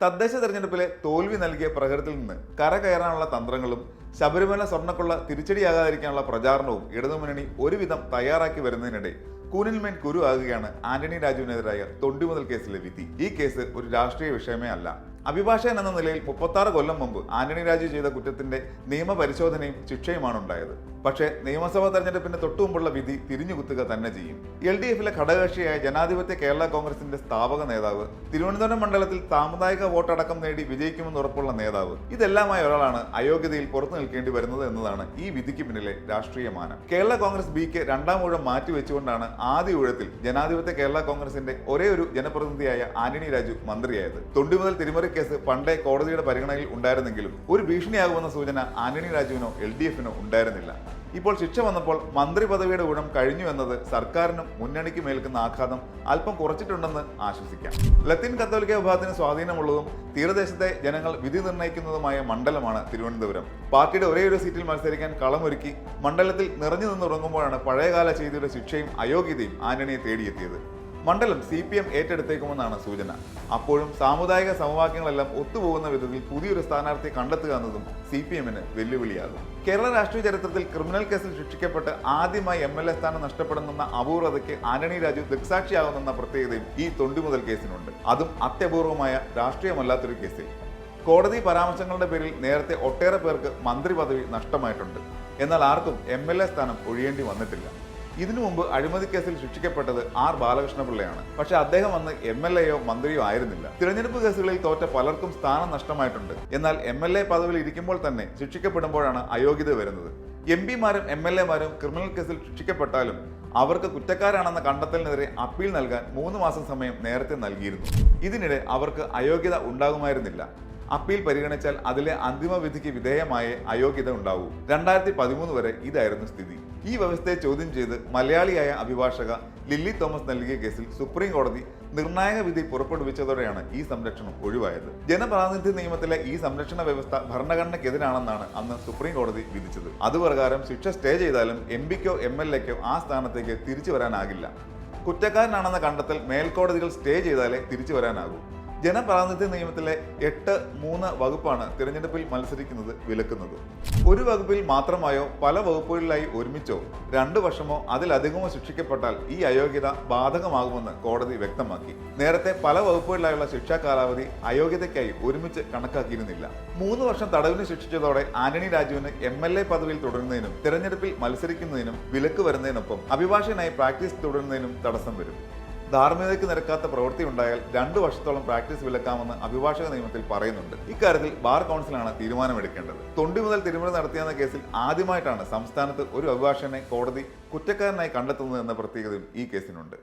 തദ്ദേശ തെരഞ്ഞെടുപ്പിലെ തോൽവി നൽകിയ പ്രഹരത്തിൽ നിന്ന് കരകയറാനുള്ള തന്ത്രങ്ങളും ശബരിമല സ്വർണക്കുള്ള തിരിച്ചടിയാകാതിരിക്കാനുള്ള പ്രചാരണവും ഇടതുമുന്നണി ഒരുവിധം തയ്യാറാക്കി വരുന്നതിനിടെ കൂനിൽമേൻ കുരു ആകുകയാണ് ആന്റണി രാജുവിനെതിരായ തൊണ്ടിമുതൽ കേസിലെ വിധി. ഈ കേസ് ഒരു രാഷ്ട്രീയ വിഷയമേ അല്ല. അഭിഭാഷകൻ എന്ന നിലയിൽ മുപ്പത്താറ് കൊല്ലം മുമ്പ് ആന്റണി രാജു ചെയ്ത കുറ്റത്തിന്റെ നിയമപരിശോധനയും ശിക്ഷയുമാണ് ഉണ്ടായത്. പക്ഷേ നിയമസഭാ തൊട്ടു മുമ്പുള്ള വിധി തിരിഞ്ഞുകുത്തുക തന്നെ ചെയ്യും. എൽ ഡി എഫിലെ ഘടകകക്ഷിയായ ജനാധിപത്യ കേരള കോൺഗ്രസിന്റെ സ്ഥാപക നേതാവ് തിരുവനന്തപുരം മണ്ഡലത്തിൽ സാമുദായിക വോട്ടടക്കം നേടി വിജയിക്കുമെന്ന് ഉറപ്പുള്ള നേതാവ് ഇതെല്ലാമായ ഒരാളാണ് അയോഗ്യതയിൽ പുറത്തു നിൽക്കേണ്ടി വരുന്നത് എന്നതാണ് ഈ വിധിക്ക് പിന്നിലെ രാഷ്ട്രീയ മാനം. കേരള കോൺഗ്രസ് ബിക്ക് രണ്ടാം ഊഴം മാറ്റിവെച്ചുകൊണ്ടാണ് ആദ്യ ഊഴത്തിൽ ജനാധിപത്യ കേരള കോൺഗ്രസിന്റെ ഒരേ ഒരു ജനപ്രതിനിധിയായ ആന്റണി രാജു മന്ത്രിയായത്. തൊണ്ടി മുതൽ തിരിമറി കേസ് പണ്ടേ കോടതിയുടെ പരിഗണനയിൽ ഉണ്ടായിരുന്നെങ്കിലും ഒരു ഭീഷണിയാകുമെന്ന സൂചന ആന്റണി രാജുവിനോ എൽ ഡി എഫിനോ ഉണ്ടായിരുന്നില്ല. ഇപ്പോൾ ശിക്ഷ വന്നപ്പോൾ മന്ത്രി പദവിയുടെ ഗുണം കഴിഞ്ഞു എന്നത് സർക്കാരിനും മുന്നണിക്കും ഏൽക്കുന്ന ആഘാതം അല്പം കുറച്ചിട്ടുണ്ടെന്ന് ആശ്വസിക്കാം. ലത്തീൻ കത്തോലിക്ക വിഭാഗത്തിന് സ്വാധീനമുള്ളതും തീരദേശത്തെ ജനങ്ങൾ വിധി നിർണയിക്കുന്നതുമായ മണ്ഡലമാണ് തിരുവനന്തപുരം. പാർട്ടിയുടെ ഒരേയൊരു ഒരു സീറ്റിൽ മത്സരിക്കാൻ കളമൊരുക്കി മണ്ഡലത്തിൽ നിറഞ്ഞു നിന്നുറങ്ങുമ്പോഴാണ് പഴയകാല ചെയ്തിയുടെ ശിക്ഷയും അയോഗ്യതയും ആന്റണിയെ തേടിയെത്തിയത്. മണ്ഡലം സി പി എം ഏറ്റെടുത്തേക്കുമെന്നാണ് സൂചന. അപ്പോഴും സാമുദായിക സമവാക്യങ്ങളെല്ലാം ഒത്തുപോകുന്ന വിധത്തിൽ പുതിയൊരു സ്ഥാനാർത്ഥിയെ കണ്ടെത്തുക എന്നതും സി പി എമ്മിന് വെല്ലുവിളിയാകും. കേരള രാഷ്ട്രീയ ചരിത്രത്തിൽ ക്രിമിനൽ കേസിൽ ശിക്ഷിക്കപ്പെട്ട് ആദ്യമായി എം എൽ എ സ്ഥാനം നഷ്ടപ്പെടുന്ന അപൂർവതയ്ക്ക് ആന്റണി രാജു ദൃക്സാക്ഷിയാകുന്ന പ്രത്യേകതയും ഈ തൊണ്ടിമുതൽ കേസിനുണ്ട്. അതും അത്യപൂർവമായ രാഷ്ട്രീയമല്ലാത്തൊരു കേസിൽ. കോടതി പരാമർശങ്ങളുടെ പേരിൽ നേരത്തെ ഒട്ടേറെ പേർക്ക് മന്ത്രി പദവി നഷ്ടമായിട്ടുണ്ട്. എന്നാൽ ആർക്കും എം എൽ എ സ്ഥാനം ഒഴിയേണ്ടി വന്നിട്ടില്ല. ഇതിനു മുമ്പ് അഴിമതി കേസിൽ ശിക്ഷിക്കപ്പെട്ടത് ആർ ബാലകൃഷ്ണപിള്ളയാണ്. പക്ഷെ അദ്ദേഹം അന്ന് എം എൽ എയോ മന്ത്രിയോ ആയിരുന്നില്ല. തിരഞ്ഞെടുപ്പ് കേസുകളിൽ തോറ്റ പലർക്കും സ്ഥാനം നഷ്ടമായിട്ടുണ്ട്. എന്നാൽ എം എൽ എ പദവിയിൽ ഇരിക്കുമ്പോൾ തന്നെ ശിക്ഷിക്കപ്പെടുമ്പോഴാണ് അയോഗ്യത വരുന്നത്. എം പിമാരും എം എൽ എമാരും ക്രിമിനൽ കേസിൽ ശിക്ഷിക്കപ്പെട്ടാലും അവർക്ക് കുറ്റക്കാരാണെന്ന കണ്ടെത്തലിനെതിരെ അപ്പീൽ നൽകാൻ മൂന്ന് മാസം സമയം നേരത്തെ നൽകിയിരുന്നു. ഇതിനിടെ അവർക്ക് അയോഗ്യത ഉണ്ടാകുമായിരുന്നില്ല. അപ്പീൽ പരിഗണിച്ചാൽ അതിലെ അന്തിമ വിധിക്ക് വിധേയമായ അയോഗ്യത ഉണ്ടാവൂ. രണ്ടായിരത്തി പതിമൂന്ന് വരെ ഇതായിരുന്നു സ്ഥിതി. ഈ വ്യവസ്ഥയെ ചോദ്യം ചെയ്ത് മലയാളിയായ അഭിഭാഷക ലില്ലി തോമസ് നൽകിയ കേസിൽ സുപ്രീം കോടതി നിർണായക വിധി പുറപ്പെടുവിച്ചതോടെയാണ് ഈ സംരക്ഷണം ഒഴിവായത്. ജനപ്രാതിനിധ്യ നിയമത്തിലെ ഈ സംരക്ഷണ വ്യവസ്ഥ ഭരണഘടനയ്ക്കെതിരാണെന്നാണ് അന്ന് സുപ്രീം കോടതി വിധിച്ചത്. അതുപ്രകാരം ശിക്ഷ സ്റ്റേ ചെയ്താലും എം പിക്കോ എം എൽ എക്കോ ആ സ്ഥാനത്തേക്ക് തിരിച്ചു വരാനാകില്ല. കുറ്റക്കാരനാണെന്ന കണ്ടെത്തൽ മേൽക്കോടതികൾ സ്റ്റേ ചെയ്താലേ തിരിച്ചു വരാനാകൂ. ജനപ്രാതിനിധ്യ നിയമത്തിലെ എട്ട് മൂന്ന് വകുപ്പാണ് തിരഞ്ഞെടുപ്പിൽ മത്സരിക്കുന്നത് വിലക്കുന്നത്. ഒരു വകുപ്പിൽ മാത്രമായോ പല വകുപ്പുകളിലായി ഒരുമിച്ചോ രണ്ടു വർഷമോ അതിലധികമോ ശിക്ഷിക്കപ്പെട്ടാൽ ഈ അയോഗ്യത ബാധകമാകുമെന്ന് കോടതി വ്യക്തമാക്കി. നേരത്തെ പല വകുപ്പുകളിലായുള്ള ശിക്ഷാ കാലാവധി അയോഗ്യതയ്ക്കായി ഒരുമിച്ച് കണക്കാക്കിയിരുന്നില്ല. മൂന്ന് വർഷം തടവിന് ശിക്ഷിച്ചതോടെ ആന്റണി രാജുവിന് എം എൽ എ പദവിയിൽ തുടരുന്നതിനും തിരഞ്ഞെടുപ്പിൽ മത്സരിക്കുന്നതിനും വിലക്ക് വരുന്നതിനൊപ്പം അഭിഭാഷകനായി പ്രാക്ടീസ് തുടരുന്നതിനും തടസ്സം വരും. ധാർമ്മികതയ്ക്ക് നിരക്കാത്ത പ്രവൃത്തി ഉണ്ടായാൽ രണ്ടു വർഷത്തോളം പ്രാക്ടീസ് വിലക്കാമെന്ന് അഭിഭാഷക നിയമത്തിൽ പറയുന്നുണ്ട്. ഇക്കാര്യത്തിൽ ബാർ കൗൺസിലാണ് തീരുമാനമെടുക്കേണ്ടത്. തൊണ്ടി മുതൽ തിരുമല നടത്തിയെന്ന കേസിൽ ആദ്യമായിട്ടാണ് സംസ്ഥാനത്ത് ഒരു അഭിഭാഷകനെ കോടതി കുറ്റക്കാരനായി കണ്ടെത്തുന്നത് എന്ന പ്രത്യേകതയും ഈ കേസിനുണ്ട്.